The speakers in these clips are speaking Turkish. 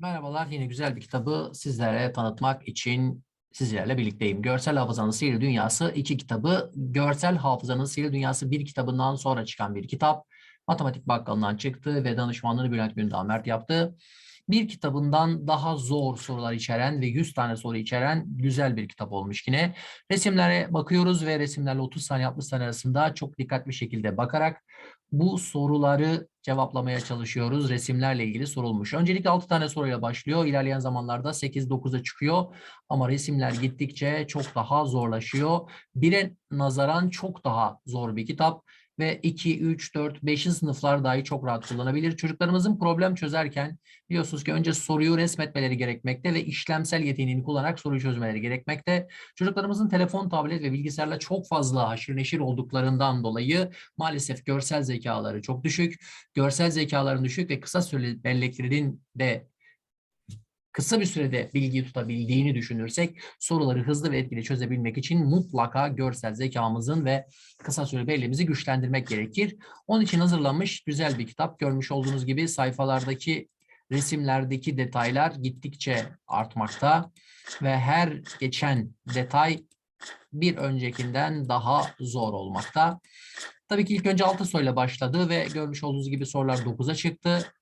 Merhabalar, yine güzel bir kitabı sizlere tanıtmak için sizlerle birlikteyim. Görsel Hafızanın Sihirli Dünyası iki kitabı. Görsel Hafızanın Sihirli Dünyası bir kitabından sonra çıkan bir kitap. Matematik Bakkalı'ndan çıktı ve danışmanlığını Bülent Gündağ Mert yaptı. Bir kitabından daha zor sorular içeren ve 100 tane soru içeren güzel bir kitap olmuş yine. Resimlere bakıyoruz ve resimlerle 30 saniye 60 saniye arasında çok dikkatli şekilde bakarak bu soruları cevaplamaya çalışıyoruz. Resimlerle ilgili sorulmuş. Öncelikle 6 tane soruyla başlıyor. İlerleyen zamanlarda 8-9'a çıkıyor. Ama resimler gittikçe çok daha zorlaşıyor. Bire nazaran çok daha zor bir kitap ve 2, 3, 4, 5. sınıflar dahi çok rahat kullanabilir. Çocuklarımızın problem çözerken biliyorsunuz ki önce soruyu resmetmeleri gerekmekte ve işlemsel yeteneğini kullanarak soruyu çözmeleri gerekmekte. Çocuklarımızın telefon, tablet ve bilgisayarla çok fazla haşır neşir olduklarından dolayı maalesef görsel zekaları çok düşük. Görsel zekaların düşük ve kısa süreli belleklerinin de kısa bir sürede bilgiyi tutabildiğini düşünürsek soruları hızlı ve etkili çözebilmek için mutlaka görsel zekamızın ve kısa süreli belleğimizi güçlendirmek gerekir. Onun için hazırlanmış güzel bir kitap. Görmüş olduğunuz gibi sayfalardaki resimlerdeki detaylar gittikçe artmakta ve her geçen detay bir öncekinden daha zor olmakta. Tabii ki ilk önce 6 soruyla başladı ve görmüş olduğunuz gibi sorular 9'a çıktı.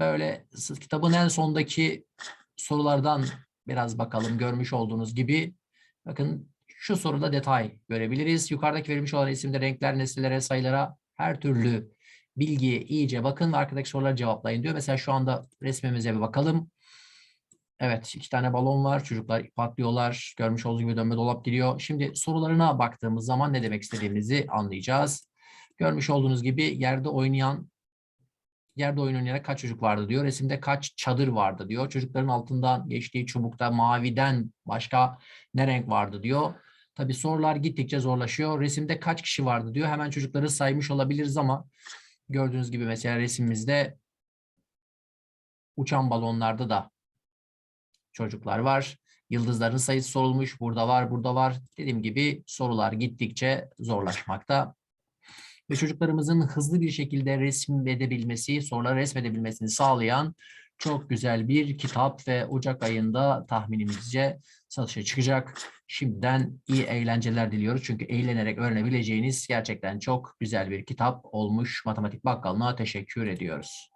Böyle kitabın en sondaki sorulardan biraz bakalım. Görmüş olduğunuz gibi bakın şu soruda detay görebiliriz. Yukarıdaki verilmiş olan isimde renkler, nesnelere, sayılara her türlü bilgiye iyice bakın ve arkadaki soruları cevaplayın diyor. Mesela şu anda resmimize bir bakalım. Evet, iki tane balon var. Çocuklar patlıyorlar. Görmüş olduğunuz gibi dönme dolap giriyor. Şimdi sorularına baktığımız zaman ne demek istediğimizi anlayacağız. Görmüş olduğunuz gibi yerde oynayan yerde oyun oynayarak kaç çocuk vardı diyor. Resimde kaç çadır vardı diyor. Çocukların altından geçtiği çubukta maviden başka ne renk vardı diyor. Tabii sorular gittikçe zorlaşıyor. Resimde kaç kişi vardı diyor. Hemen çocukları saymış olabiliriz ama gördüğünüz gibi mesela resimimizde uçan balonlarda da çocuklar var. Yıldızların sayısı sorulmuş. Burada var, burada var. Dediğim gibi sorular gittikçe zorlaşmakta. Ve çocuklarımızın hızlı bir şekilde resmedebilmesi, soruları resmedebilmesini sağlayan çok güzel bir kitap ve Ocak ayında tahminimizce satışa çıkacak. Şimdiden iyi eğlenceler diliyoruz. Çünkü eğlenerek öğrenebileceğiniz gerçekten çok güzel bir kitap olmuş. Matematik Bakkalı'na teşekkür ediyoruz.